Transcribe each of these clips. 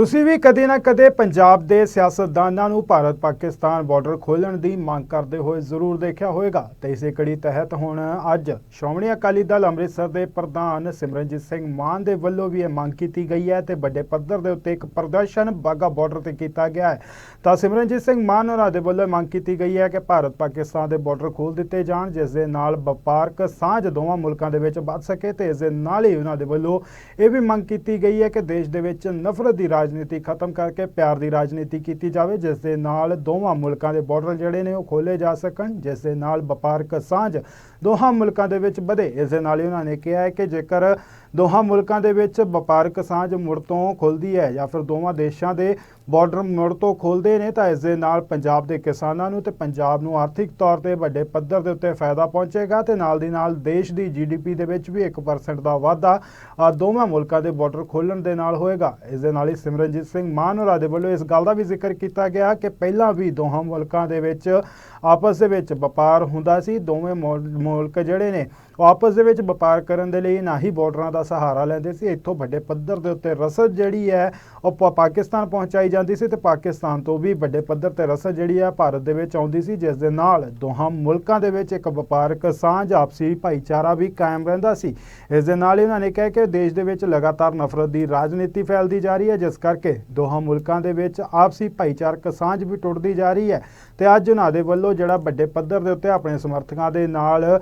ਤੁਸੀਂ ਵੀ ਕਦੇ ਨਾ ਕਦੇ ਪੰਜਾਬ ਦੇ ਸਿਆਸਤਦਾਨਾਂ ਨੂੰ ਭਾਰਤ ਪਾਕਿਸਤਾਨ ਬਾਰਡਰ ਖੋਲ੍ਹਣ ਦੀ ਮੰਗ ਕਰਦੇ ਹੋਏ ਜ਼ਰੂਰ ਦੇਖਿਆ ਹੋਵੇਗਾ। ਤੇ ਇਸੇ ਕੜੀ ਤਹਿਤ ਹੁਣ ਅੱਜ ਸ਼੍ਰੋਮਣੀ ਅਕਾਲੀ ਦਲ ਅੰਮ੍ਰਿਤਸਰ ਦੇ ਪ੍ਰਧਾਨ ਸਿਮਰਨਜੀਤ ਸਿੰਘ ਮਾਨ ਦੇ ਵੱਲੋਂ ਵੀ ਇਹ ਮੰਗ ਕੀਤੀ ਗਈ ਹੈ ਤੇ ਵੱਡੇ ਪੱਧਰ ਦੇ ਉੱਤੇ ਇੱਕ ਪ੍ਰਦਰਸ਼ਨ ਬਾਗਾ ਬਾਰਡਰ ਤੇ ਕੀਤਾ ਗਿਆ ਹੈ। ਤਾਂ ਸਿਮਰਨਜੀਤ ਸਿੰਘ ਮਾਨ ਹੋਰਾਂ ਦੇ ਵੱਲੋਂ ਮੰਗ ਕੀਤੀ ਗਈ ਹੈ ਕਿ ਭਾਰਤ ਪਾਕਿਸਤਾਨ ਦੇ ਬਾਰਡਰ ਖੋਲ੍ਹ ਦਿੱਤੇ ਜਾਣ, ਜਿਸ ਦੇ ਨਾਲ ਵਪਾਰਕ ਸਾਂਝ ਦੋਵਾਂ ਮੁਲਕਾਂ ਦੇ ਵਿੱਚ ਵੱਧ ਸਕੇ ਤੇ ਇਸ ਦੇ ਨਾਲ ਹੀ ਉਹਨਾਂ ਦੇ ਵੱਲੋਂ ਇਹ ਵੀ ਮੰਗ ਕੀਤੀ ਗਈ ਹੈ ਕਿ ਦੇਸ਼ ਦੇ ਵਿੱਚ ਨਫ਼ਰਤ ਦੀ ਰਾਜ ਰਾਜਨੀਤੀ ਖਤਮ ਕਰਕੇ ਪਿਆਰ ਦੀ ਰਾਜਨੀਤੀ ਕੀਤੀ ਜਾਵੇ, ਜਿਸ ਦੇ ਨਾਲ ਦੋਵਾਂ ਮੁਲਕਾਂ ਦੇ ਬਾਰਡਰ ਜਿਹੜੇ ਨੇ ਉਹ ਖੋਲੇ ਜਾ ਸਕਣ, ਜਿਸ ਦੇ ਨਾਲ ਵਪਾਰਕ ਸਾਂਝ ਦੋਹਾਂ ਮੁਲਕਾਂ ਦੇ ਵਿੱਚ ਵਧੇ। ਇਸ ਦੇ ਨਾਲ ਹੀ ਉਹਨਾਂ ਨੇ ਕਿਹਾ ਹੈ ਕਿ ਜੇਕਰ ਦੋਹਾਂ ਮੁਲਕਾਂ ਦੇ ਵਿੱਚ ਵਪਾਰਕ ਸਾਂਝ ਮੁੜ ਤੋਂ ਖੁੱਲਦੀ ਹੈ ਜਾਂ ਫਿਰ ਦੋਵਾਂ ਦੇਸ਼ਾਂ ਦੇ ਬਾਰਡਰ ਮੁੜ ਤੋਂ ਖੁੱਲਦੇ ਨੇ, ਤਾਂ ਇਸ ਦੇ ਨਾਲ ਪੰਜਾਬ ਦੇ ਕਿਸਾਨਾਂ ਨੂੰ ਤੇ ਪੰਜਾਬ ਨੂੰ ਆਰਥਿਕ ਤੌਰ ਤੇ ਵੱਡੇ ਪੱਧਰ ਦੇ ਉੱਤੇ ਫਾਇਦਾ ਪਹੁੰਚੇਗਾ ਤੇ ਨਾਲ ਦੀ ਨਾਲ ਦੇਸ਼ ਦੀ ਜੀਡੀਪੀ ਦੇ ਵਿੱਚ ਵੀ 1% ਦਾ ਵਾਧਾ ਦੋਵਾਂ ਮੁਲਕਾਂ ਦੇ ਬਾਰਡਰ ਖੋਲਣ ਦੇ ਨਾਲ ਹੋਏਗਾ। ਇਸ ਦੇ ਨਾਲ ਹੀ ਸਿਮਰਨਜੀਤ ਸਿੰਘ ਮਾਨ ਹੋਰਾਂ ਦੇ ਵੱਲੋਂ ਇਸ ਗੱਲ ਦਾ ਵੀ ਜ਼ਿਕਰ ਕੀਤਾ ਗਿਆ ਕਿ ਪਹਿਲਾਂ ਵੀ ਦੋਹਾਂ ਮੁਲਕਾਂ ਦੇ ਵਿੱਚ ਆਪਸ ਦੇ ਵਿੱਚ ਵਪਾਰ ਹੁੰਦਾ ਸੀ, ਦੋਵੇਂ ਮੁਲ- ਮੁਲਕ ਜਿਹੜੇ ਨੇ ਉਹ ਆਪਸ ਦੇ ਵਿੱਚ ਵਪਾਰ ਕਰਨ ਦੇ ਲਈ ਨਾ ਹੀ ਬਾਰਡਰਾਂ ਦਾ ਸਹਾਰਾ ਲੈਂਦੇ ਸੀ, ਇੱਥੋਂ ਵੱਡੇ ਪੱਧਰ ਦੇ ਉੱਤੇ ਰਸਦ ਜਿਹੜੀ ਹੈ, ਉਹ ਪਾ- ਪਾਕਿਸਤਾਨ ਪਹੁੰਚਾਈ ਜਾਂਦੀ ਸੀ ਤੇ ਪਾਕਿਸਤਾਨ ਤੋਂ ਵੀ ਵੱਡੇ ਪੱਧਰ ਤੇ ਰਸਦ ਜਿਹੜੀ ਹੈ, ਭਾਰਤ ਦੇ ਵਿੱਚ ਆਉਂਦੀ ਸੀ, ਜਿਸ ਦੇ ਨਾਲ ਦੋਹਾਂ ਮੁਲਕਾਂ ਦੇ ਵਿੱਚ ਇੱਕ ਵਪਾਰਕ ਸਾਂਝ, ਆਪਸੀ ਭਾਈਚਾਰਾ ਵੀ ਕਾਇਮ ਰਹਿੰਦਾ ਸੀ। ਇਸ ਦੇ ਨਾਲ ਹੀ ਉਹਨਾਂ ਨੇ ਕਿਹਾ ਕਿ ਦੇਸ਼ ਦੇ ਵਿੱਚ ਲਗਾਤਾਰ ਨਫ਼ਰਤ ਦੀ ਰਾਜਨੀਤੀ ਫੈਲਦੀ ਜਾ ਰਹੀ ਹੈ, ਜਿਸ ਕਰਕੇ ਦੋਹਾਂ ਮੁਲਕਾਂ ਦੇ ਵਿੱਚ ਆਪਸੀ ਭਾਈਚਾਰਕ ਸਾਂਝ ਵੀ ਟੁੱਟਦੀ ਜਾ ਰਹੀ ਹੈ। ਤੇ ਅੱਜ ਉਹਨਾਂ ਦੇ ਵੱਲੋਂ ਜਿਹੜਾ ਵੱਡੇ ਪੱਧਰ ਦੇ ਉੱਤੇ ਆਪਣੇ ਸਮਰਥਕਾਂ ਦੇ ਨਾਲ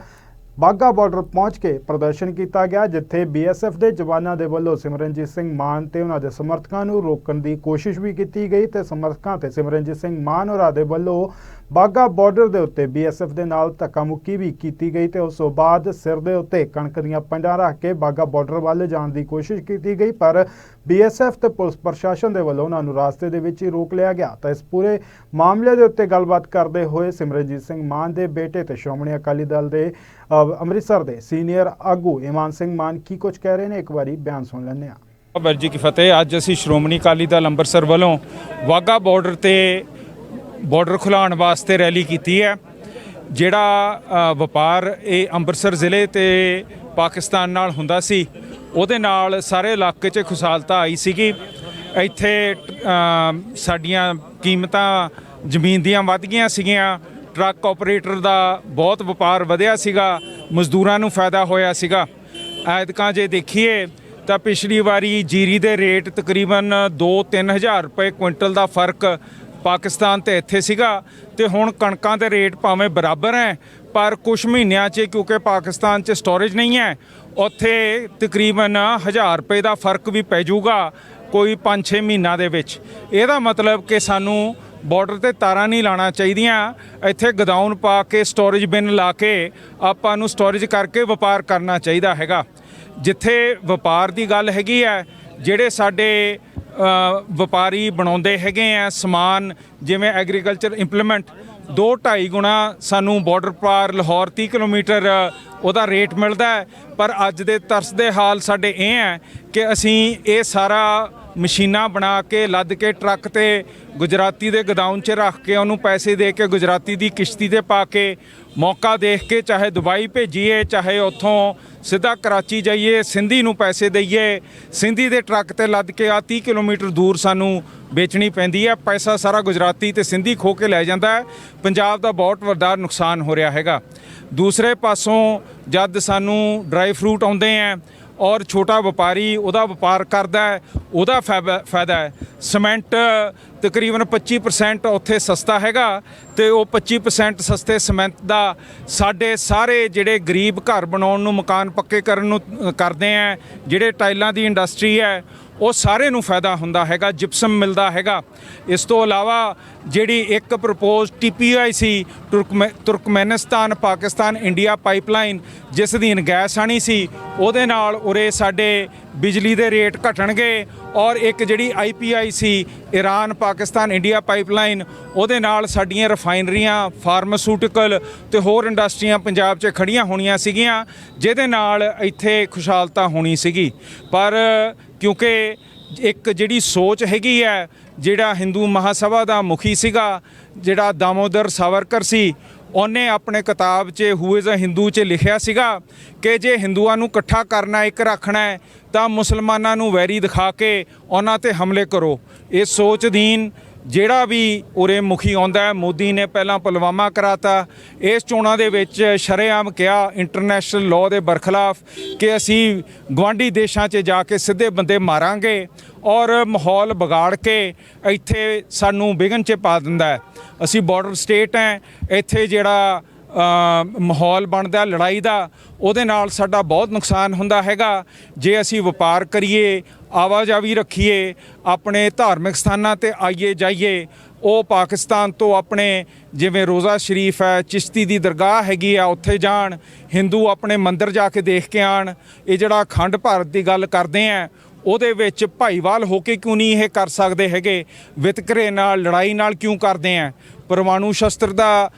ਬਾਗਾ ਬਾਰਡਰ ਪਹੁੰਚ ਕੇ ਪ੍ਰਦਰਸ਼ਨ ਕੀਤਾ ਗਿਆ, ਜਿੱਥੇ ਬੀਐਸਐਫ ਦੇ ਜਵਾਨਾਂ ਦੇ ਵੱਲੋਂ ਸਿਮਰਨਜੀਤ ਸਿੰਘ ਮਾਨ ਤੇ ਉਹਨਾਂ ਦੇ ਸਮਰਥਕਾਂ ਨੂੰ ਰੋਕਣ ਦੀ ਕੋਸ਼ਿਸ਼ ਵੀ ਕੀਤੀ ਗਈ ਤੇ ਸਮਰਥਕਾਂ ਤੇ ਸਿਮਰਨਜੀਤ ਸਿੰਘ ਮਾਨ ਹੋਰਾਂ ਦੇ ਵੱਲੋਂ ਬਾਗਾ ਬਾਰਡਰ ਦੇ ਉੱਤੇ ਬੀਐਸਐਫ ਦੇ ਨਾਲ ਧੱਕਾ ਮੁੱਕੀ ਵੀ ਕੀਤੀ ਗਈ ਤੇ ਉਸ ਤੋਂ ਬਾਅਦ ਸਿਰ ਦੇ ਉੱਤੇ ਕਣਕ ਦੀਆਂ ਪੰਡਾਂ ਰੱਖ ਕੇ ਬਾਗਾ ਬਾਰਡਰ ਵੱਲ ਜਾਣ ਦੀ ਕੋਸ਼ਿਸ਼ ਕੀਤੀ ਗਈ, ਪਰ ਬੀਐਸਐਫ ਤੇ ਪੁਲਿਸ ਪ੍ਰਸ਼ਾਸਨ ਦੇ ਵੱਲੋਂ ਉਹਨਾਂ ਨੂੰ ਰਾਸਤੇ ਦੇ ਵਿੱਚ ਹੀ ਰੋਕ ਲਿਆ ਗਿਆ। ਤਾਂ ਇਸ ਪੂਰੇ ਮਾਮਲੇ ਦੇ ਉੱਤੇ ਗੱਲਬਾਤ ਕਰਦੇ ਹੋਏ ਸਿਮਰਨਜੀਤ ਸਿੰਘ ਮਾਨ ਦੇ ਬੇਟੇ ਤੇ ਸ਼੍ਰੋਮਣੀ ਅਕਾਲੀ ਦਲ ਦੇ ਅੰਮ੍ਰਿਤਸਰ ਦੇ ਸੀਨੀਅਰ ਆਗੂ ਇਮਾਨ ਸਿੰਘ ਮਾਨ ਕੀ ਕੁਝ ਕਹਿ ਰਹੇ ਨੇ? ਇੱਕ ਵਾਰੀ ਬਿਆਨ ਸੁਣ ਲੈਂਦੇ ਹਾਂ। ਬਾਬਾ ਕੀ ਫਤਿਹ। ਅੱਜ ਅਸੀਂ ਸ਼੍ਰੋਮਣੀ ਅਕਾਲੀ ਦਲ ਅੰਮ੍ਰਿਤਸਰ ਵੱਲੋਂ ਵਾਗਾ ਬਾਰਡਰ ਤੇ ਬਾਰਡਰ ਖੁਲਾਉਣ ਵਾਸਤੇ ਰੈਲੀ ਕੀਤੀ ਹੈ, ਜਿਹੜਾ ਵਪਾਰ ਇਹ ਅੰਮ੍ਰਿਤਸਰ ਜ਼ਿਲ੍ਹੇ ਤੇ ਪਾਕਿਸਤਾਨ ਨਾਲ ਹੁੰਦਾ ਸੀ, ਉਹਦੇ ਨਾਲ ਸਾਰੇ ਇਲਾਕੇ 'ਚ ਖੁਸ਼ਹਾਲਤਾ ਆਈ ਸੀਗੀ। ਇੱਥੇ ਸਾਡੀਆਂ ਕੀਮਤਾਂ ਜ਼ਮੀਨ ਦੀਆਂ ਵੱਧ ਗਈਆਂ ਸੀਗੀਆਂ, ਟਰੱਕ ਆਪਰੇਟਰ ਦਾ ਬਹੁਤ ਵਪਾਰ ਵਧਿਆ ਸੀਗਾ, ਮਜ਼ਦੂਰਾਂ ਨੂੰ ਫਾਇਦਾ ਹੋਇਆ ਸੀਗਾ। ਐਤਕਾਂ ਜੇ ਦੇਖੀਏ, ਤਾਂ ਪਿਛਲੀ ਵਾਰੀ ਜੀਰੀ ਦੇ ਰੇਟ ਤਕਰੀਬਨ 2-3000 ਰੁਪਏ ਕੁਇੰਟਲ ਦਾ ਫ਼ਰਕ ਪਾਕਿਸਤਾਨ ਤੇ ਇੱਥੇ ਸੀਗਾ ਤੇ ਹੁਣ ਕਣਕਾਂ ਦੇ ਰੇਟ ਭਾਵੇਂ ਬਰਾਬਰ ਹੈ ਪਰ ਕੁਝ ਮਹੀਨਿਆਂ 'ਚ, ਕਿਉਂਕਿ ਪਾਕਿਸਤਾਨ 'ਚ ਸਟੋਰੇਜ ਨਹੀਂ ਹੈ ਉੱਥੇ ਤਕਰੀਬਨ 1000 ਰੁਪਏ ਦਾ ਫ਼ਰਕ ਵੀ ਪੈ ਜਾਊਗਾ ਕੋਈ 5-6 ਮਹੀਨਾ ਦੇ ਵਿੱਚ। ਇਹਦਾ ਮਤਲਬ ਕਿ ਸਾਨੂੰ ਬਾਰਡਰ ਤੇ ਤਾਰਾਂ ਨਹੀਂ ਲਾਣਾ ਚਾਹੀਦੀਆਂ। ਇੱਥੇ ਗਦਾਊਨ ਪਾ ਕੇ ਸਟੋਰੇਜ ਬਿਨ ਲਾ ਕੇ ਆਪਾਂ ਨੂੰ ਸਟੋਰੇਜ ਕਰਕੇ ਵਪਾਰ ਕਰਨਾ ਚਾਹੀਦਾ ਹੈਗਾ। ਜਿੱਥੇ ਵਪਾਰ ਦੀ ਗੱਲ ਹੈਗੀ ਹੈ ਜਿਹੜੇ ਸਾਡੇ ਵਪਾਰੀ ਬਣਾਉਂਦੇ ਹੈਗੇ ਆ ਸਮਾਨ, ਜਿਵੇਂ ਐਗਰੀਕਲਚਰ ਇੰਪਲੀਮੈਂਟ 2.5 ਗੁਣਾ ਸਾਨੂੰ ਬਾਰਡਰ ਪਾਰ ਲਾਹੌਰ 30 ਕਿਲੋਮੀਟਰ, ਉਹਦਾ ਰੇਟ ਮਿਲਦਾ ਪਰ ਅੱਜ ਦੇ ਤਰਸ ਦੇ ਹਾਲ ਸਾਡੇ ਇਹ ਹੈ ਕਿ ਅਸੀਂ ਇਹ ਸਾਰਾ ਮਸ਼ੀਨਾਂ ਬਣਾ ਕੇ, ਲੱਦ ਕੇ ਟਰੱਕ ਤੇ ਗੁਜਰਾਤੀ ਦੇ ਗਦਾਊਨ 'ਚ ਰੱਖ ਕੇ, ਉਹਨੂੰ ਪੈਸੇ ਦੇ ਕੇ ਗੁਜਰਾਤੀ ਦੀ ਕਿਸ਼ਤੀ ਤੇ ਪਾ ਕੇ, ਮੌਕਾ ਦੇਖ ਕੇ ਚਾਹੇ ਦੁਬਈ ਭੇਜੀਏ, ਚਾਹੇ ਉੱਥੋਂ ਸਿੱਧਾ ਕਰਾਚੀ ਜਾਈਏ, ਸਿੰਧੀ ਨੂੰ ਪੈਸੇ ਦਈਏ, ਸਿੰਧੀ ਦੇ ਟਰੱਕ ਤੇ ਲੱਦ ਕੇ ਆ 30 ਕਿਲੋਮੀਟਰ ਦੂਰ ਸਾਨੂੰ ਵੇਚਣੀ ਪੈਂਦੀ ਹੈ, ਪੈਸਾ ਸਾਰਾ ਗੁਜਰਾਤੀ ਤੇ ਸਿੰਧੀ ਖੋ ਕੇ ਲੈ ਜਾਂਦਾ ਹੈ, ਪੰਜਾਬ ਦਾ ਬਹੁਤ ਵੱਡਾ ਨੁਕਸਾਨ ਹੋ ਰਿਹਾ ਹੈਗਾ। ਦੂਸਰੇ ਪਾਸੋਂ ਜਦ ਸਾਨੂੰ ਡਰਾਈ ਫਰੂਟ ਆਉਂਦੇ ਆ ਔਰ ਛੋਟਾ ਵਪਾਰੀ ਉਹਦਾ ਵਪਾਰ ਕਰਦਾ ਹੈ, ਉਹਦਾ ਫਾਇਦਾ ਫਾਇਦਾ ਹੈ। ਸੀਮੈਂਟ ਤਕਰੀਬਨ 25% ਉੱਥੇ ਸਸਤਾ ਹੈਗਾ ਤੇ ਉਹ 25% ਸਸਤੇ ਸੀਮੈਂਟ ਦਾ ਸਾਡੇ ਸਾਰੇ ਜਿਹੜੇ ਗਰੀਬ ਘਰ ਬਣਾਉਣ ਨੂੰ, ਮਕਾਨ ਪੱਕੇ ਕਰਨ ਨੂੰ ਕਰਦੇ ਆ ਜਿਹੜੇ ਟਾਈਲਾਂ ਦੀ ਇੰਡਸਟਰੀ ਹੈ ਉਹ ਸਾਰੇ ਨੂੰ ਫਾਇਦਾ ਹੁੰਦਾ ਹੈਗਾ ਜਿਪਸਮ ਮਿਲਦਾ ਹੈਗਾ। ਇਸ ਤੋਂ ਇਲਾਵਾ ਜਿਹੜੀ ਇੱਕ ਪ੍ਰਪੋਜ਼ ਟੀਪੀਆਈ ਸੀ, ਤੁਰਕਮੈ, ਤੁਰਕਮੈਨਿਸਤਾਨ, ਪਾਕਿਸਤਾਨ, ਇੰਡੀਆ ਪਾਈਪਲਾਈਨ, ਜਿਸ ਦੀ ਗੈਸ ਆਣੀ ਸੀ, ਉਹਦੇ ਨਾਲ ਉਰੇ ਸਾਡੇ ਬਿਜਲੀ ਦੇ ਰੇਟ ਘਟਣਗੇ ਔਰ ਇੱਕ ਜਿਹੜੀ ਆਈਪੀਆਈ ਸੀ ਈਰਾਨ ਪਾਕਿਸਤਾਨ, ਇੰਡੀਆ ਪਾਈਪਲਾਈਨ, ਉਹਦੇ ਨਾਲ ਸਾਡੀਆਂ ਰਿਫਾਈਨਰੀਆਂ ਫਾਰਮਾਸਿਊਟੀਕਲ ਤੇ ਹੋਰ ਇੰਡਸਟਰੀਆਂ ਪੰਜਾਬ 'ਚ ਖੜੀਆਂ ਹੋਣੀਆਂ ਸੀਗੀਆਂ, ਜਿਹਦੇ ਨਾਲ ਇੱਥੇ ਖੁਸ਼ਹਾਲਤਾ ਹੋਣੀ ਸੀਗੀ। ਪਰ ਕਿਉਂਕਿ ਇੱਕ ਜਿਹੜੀ ਸੋਚ ਹੈਗੀ ਹੈ, ਜਿਹੜਾ ਹਿੰਦੂ ਮਹਾਸਭਾ ਦਾ ਮੁਖੀ ਸੀਗਾ, ਜਿਹੜਾ ਦਾਮੋਦਰ ਸਾਵਰਕਰ ਸੀ, ਉਹਨੇ ਆਪਣੇ ਕਿਤਾਬ 'ਚ ਹੂ ਇਜ਼ ਅ ਹਿੰਦੂ 'ਚ ਲਿਖਿਆ ਸੀਗਾ ਕਿ ਜੇ ਹਿੰਦੂਆਂ ਨੂੰ ਇਕੱਠਾ ਕਰਨਾ, ਇੱਕ ਰੱਖਣਾ ਹੈ, ਤਾਂ ਮੁਸਲਮਾਨਾਂ ਨੂੰ ਵੈਰੀ ਦਿਖਾ ਕੇ ਉਹਨਾਂ ਤੇ ਹਮਲੇ ਕਰੋ। ਇਹ ਸੋਚ ਦੀਨ ਜਿਹੜਾ ਵੀ ਉਰੇ ਮੁਖੀ ਆਉਂਦਾ ਹੈ, ਮੋਦੀ ਨੇ ਪਹਿਲਾਂ ਪੁਲਵਾਮਾ ਕਰਾਤਾ। ਇਸ ਚੋਣਾਂ ਦੇ ਵਿੱਚ ਸ਼ਰੇਆਮ ਕਿਹਾ ਇੰਟਰਨੈਸ਼ਨਲ ਲਾਅ ਦੇ ਬਰਖਲਾਫ ਕਿ ਅਸੀਂ ਗਵਾਂਢੀ ਦੇਸ਼ਾਂ 'ਚ ਜਾ ਕੇ ਸਿੱਧੇ ਬੰਦੇ ਮਾਰਾਂਗੇ ਔਰ ਮਾਹੌਲ ਵਿਗਾੜ ਕੇ ਇੱਥੇ ਸਾਨੂੰ ਵਿਘਨ 'ਚ ਪਾ ਦਿੰਦਾ ਹੈ। ਅਸੀਂ ਬਾਰਡਰ ਸਟੇਟ ਹੈ, ਇੱਥੇ ਜਿਹੜਾ ਮਾਹੌਲ ਬਣਦਾ, ਲੜਾਈ ਦਾ, ਉਹਦੇ ਨਾਲ ਸਾਡਾ ਬਹੁਤ ਨੁਕਸਾਨ ਹੁੰਦਾ ਹੈਗਾ। ਜੇ ਅਸੀਂ ਵਪਾਰ ਕਰੀਏ ਆਵਾਜਾਈ ਰੱਖੀਏ, ਆਪਣੇ ਧਾਰਮਿਕ ਸਥਾਨਾਂ ਤੇ ਆਈਏ ਜਾਈਏ। ਉਹ ਪਾਕਿਸਤਾਨ ਤੋਂ ਆਪਣੇ, ਜਿਵੇਂ ਰੋਜ਼ਾ ਸ਼ਰੀਫ ਹੈ, ਚਿਸ਼ਤੀ ਦੀ ਦਰਗਾਹ ਹੈਗੀ ਆ, ਉੱਥੇ ਜਾਣ, ਹਿੰਦੂ ਆਪਣੇ ਮੰਦਿਰ ਜਾ ਕੇ ਦੇਖ ਕੇ ਆਣ। ਇਹ ਜਿਹੜਾ ਅਖੰਡ ਭਾਰਤ ਦੀ ਗੱਲ ਕਰਦੇ ਆ, ਉਹਦੇ ਵਿੱਚ ਭਾਈਵਾਲ ਹੋ ਕੇ ਕਿਉਂ ਨਹੀਂ ਇਹ ਕਰ ਸਕਦੇ ਹੈਗੇ? ਵਿਤਕਰੇ ਨਾਲ, ਲੜਾਈ ਨਾਲ ਕਿਉਂ ਕਰਦੇ ਆ? ਪਰਮਾਣੂ ਸ਼ਸਤਰ ਦਾ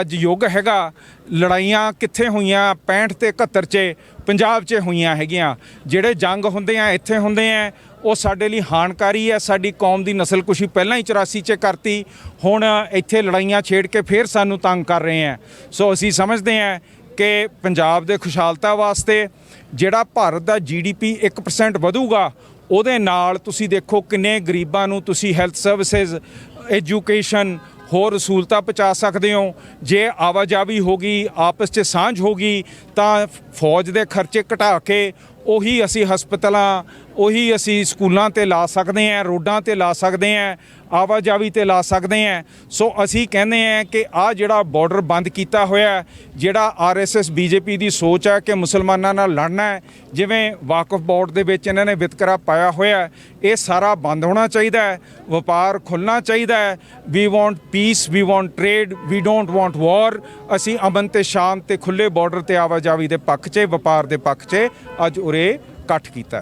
ਅੱਜ ਯੁੱਗ ਹੈਗਾ। ਲੜਾਈਆਂ ਕਿੱਥੇ ਹੋਈਆਂ? 65 ਤੇ 71 ਚ, ਪੰਜਾਬ 'ਚ ਹੋਈਆਂ ਹੈਗੀਆਂ। ਜਿਹੜੇ ਜੰਗ ਹੁੰਦੇ ਆ, ਇੱਥੇ ਹੁੰਦੇ ਆ, ਉਹ ਸਾਡੇ ਲਈ ਹਾਨਕਾਰੀ ਹੈ। ਸਾਡੀ ਕੌਮ ਦੀ ਨਸਲਕੁਸ਼ੀ ਪਹਿਲਾਂ ਹੀ 84 ਚ ਕਰਤੀ। ਹੁਣ ਇੱਥੇ ਲੜਾਈਆਂ ਛੇੜ ਕੇ ਫੇਰ ਸਾਨੂੰ ਤੰਗ ਕਰ ਰਹੇ ਆ। ਸੋ ਅਸੀਂ ਸਮਝਦੇ ਆ ਕਿ ਪੰਜਾਬ ਦੇ ਖੁਸ਼ਹਾਲਤਾ ਵਾਸਤੇ ਜਿਹੜਾ ਭਾਰਤ ਦਾ ਜੀਡੀਪੀ 1% ਵਧੂਗਾ, ਉਹਦੇ ਨਾਲ ਤੁਸੀਂ ਦੇਖੋ ਕਿੰਨੇ ਗਰੀਬਾਂ ਨੂੰ ਤੁਸੀਂ ਹੈਲਥ ਸਰਵਿਸਿਜ਼ ਐਜੂਕੇਸ਼ਨ ਹੋਰ ਸਹੂਲਤਾਂ ਪਹੁੰਚਾ ਸਕਦੇ ਹੋ। ਜੇ ਆਵਾਜਾਵੀ ਹੋਗੀ ਆਪਸ 'ਚ ਸਾਂਝ ਹੋਗੀ ਤਾਂ ਫੌਜ ਦੇ ਖਰਚੇ ਘਟਾ ਕੇ ਉਹੀ ਅਸੀਂ ਹਸਪਤਾਲਾਂ ਉਹੀ ਅਸੀਂ ਸਕੂਲਾਂ ਤੇ ਲਾ ਸਕਦੇ ਹਾਂ ਰੋਡਾਂ ਤੇ ਲਾ ਸਕਦੇ ਹਾਂ ਆਵਾਜਾਵੀ ਤੇ ਲਾ ਸਕਦੇ ਹਾਂ। ਸੋ ਅਸੀਂ ਕਹਿੰਦੇ ਹਾਂ ਕਿ ਆ ਜਿਹੜਾ ਬਾਰਡਰ ਬੰਦ ਕੀਤਾ ਹੋਇਆ ਹੈ, ਜਿਹੜਾ ਆਰਐਸਐਸ ਬੀਜੇਪੀ ਦੀ ਸੋਚ ਹੈ ਕਿ ਮੁਸਲਮਾਨਾਂ ਨਾਲ ਲੜਨਾ ਹੈ ਜਿਵੇਂ ਵਾਕਫ ਬੋਰਡ ਦੇ ਵਿੱਚ ਇਹਨਾਂ ਨੇ ਵਿਤਕਰਾ ਪਾਇਆ ਹੋਇਆ ਇਹ ਸਾਰਾ ਬੰਦ ਹੋਣਾ ਚਾਹੀਦਾ ਹੈ ਵਪਾਰ ਖੁੱਲਣਾ ਚਾਹੀਦਾ ਹੈ। We want peace we want trade we don't want war ਅਸੀਂ ਅਮਨ ਤੇ ਸ਼ਾਂਤ ਤੇ ਖੁੱਲੇ ਬਾਰਡਰ ਤੇ ਆਵਾਜਾਵੀ ਦੇ ਪੱਖ 'ਚ ਵਪਾਰ ਦੇ ਪੱਖ 'ਚ ਅੱਜ ਉਰੇ ਇਕੱਠ ਕੀਤਾ